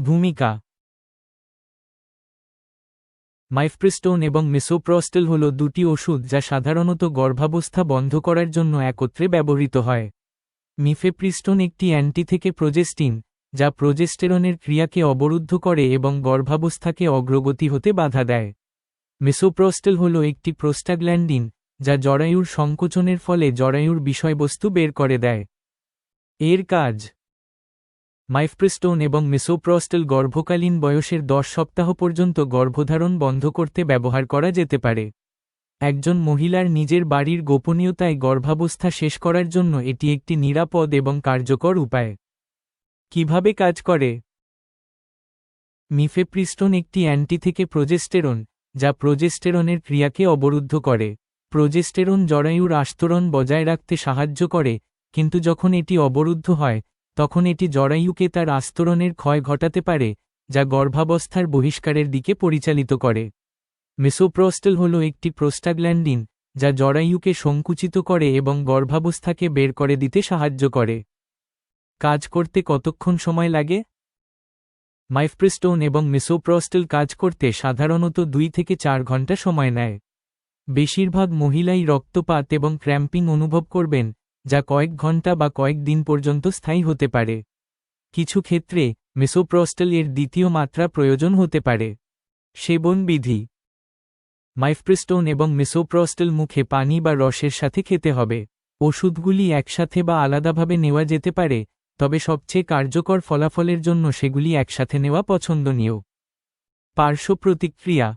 ভূমিকা। মাইফপ্রিস্টোন এবং মেসোপ্রস্টেল হল দুটি ওষুধ যা সাধারণত গর্ভাবস্থা বন্ধ করার জন্য একত্রে ব্যবহৃত হয়। মিফেপ্রিস্টোন একটি অ্যান্টি থেকে প্রোজেস্টিন, যা প্রোজেস্টেরনের ক্রিয়াকে অবরুদ্ধ করে এবং গর্ভাবস্থাকে অগ্রগতি হতে বাধা দেয়। মেসোপ্রস্টেল হল একটি প্রোস্টাগ্ল্যান্ডিন, যা জরায়ুর সংকোচনের ফলে জরায়ুর বিষয়বস্তু বের করে দেয়। এর কাজ মাইফপ্রিস্টোন এবং মেসোপ্রস্টেল গর্ভকালীন বয়সের দশ সপ্তাহ পর্যন্ত গর্ভধারণ বন্ধ করতে ব্যবহার করা যেতে পারে। একজন মহিলার নিজের বাড়ির গোপনীয়তায় গর্ভাবস্থা শেষ করার জন্য এটি একটি নিরাপদ এবং কার্যকর উপায়। কীভাবে কাজ করে? মিফেপ্রিস্টোন একটি অ্যান্টি থেকে প্রোজেস্টেরন যা প্রোজেস্টেরনের ক্রিয়াকে অবরুদ্ধ করে। প্রোজেস্টেরন জরায়ুর আস্তরণ বজায় রাখতে সাহায্য করে, কিন্তু যখন এটি অবরুদ্ধ হয় তখন এটি জরায়ুকে তার আস্তরণের ক্ষয় ঘটাতে পারে, যা গর্ভাবস্থার বহিষ্কারের দিকে পরিচালিত করে। মেসোপ্রস্টেল হল একটি প্রোস্টাগ্ল্যান্ডিন, যা জরায়ুকে সংকুচিত করে এবং গর্ভাবস্থাকে বের করে দিতে সাহায্য করে। কাজ করতে কতক্ষণ সময় লাগে? মাইফপ্রিস্টোন এবং মেসোপ্রস্টেল কাজ করতে সাধারণত দুই থেকে চার ঘণ্টা সময় নেয়। বেশিরভাগ মহিলাই রক্তপাত এবং ক্র্যাম্পিং অনুভব করবেন যা কয়েক ঘণ্টা বা কয়েক দিন পর্যন্ত স্থায়ী হতে পারে। কিছু ক্ষেত্রে মেসোপ্রস্টেল এর দ্বিতীয় মাত্রা প্রয়োজন হতে পারে। সেবন বিধি। মাইফপ্রিস্টোন এবং মেসোপ্রস্টেল মুখে পানি বা রসের সাথে খেতে হবে। ওষুধগুলি একসাথে বা আলাদাভাবে নেওয়া যেতে পারে, তবে সবচেয়ে কার্যকর ফলাফলের জন্য সেগুলি একসাথে নেওয়া পছন্দনীয়। পার্শ্ব প্রতিক্রিয়া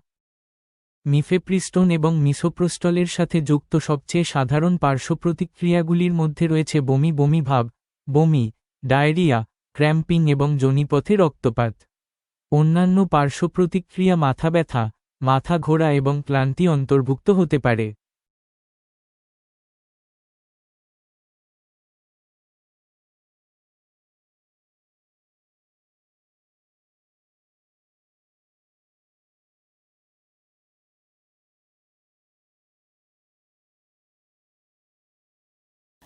মিফেপ্রিস্টোন এবং মিসোপ্রোস্টলের সাথে যুক্ত সবচেয়ে সাধারণ পার্শ্বপ্রতিক্রিয়াগুলির মধ্যে রয়েছে বমি বমি ভাব, বমি, ডায়রিয়া, ক্র্যাম্পিং এবং জনিপথে রক্তপাত। অন্যান্য পার্শ্বপ্রতিক্রিয়া মাথা ব্যথা, মাথা ঘোরা এবং ক্লান্তি অন্তর্ভুক্ত হতে পারে।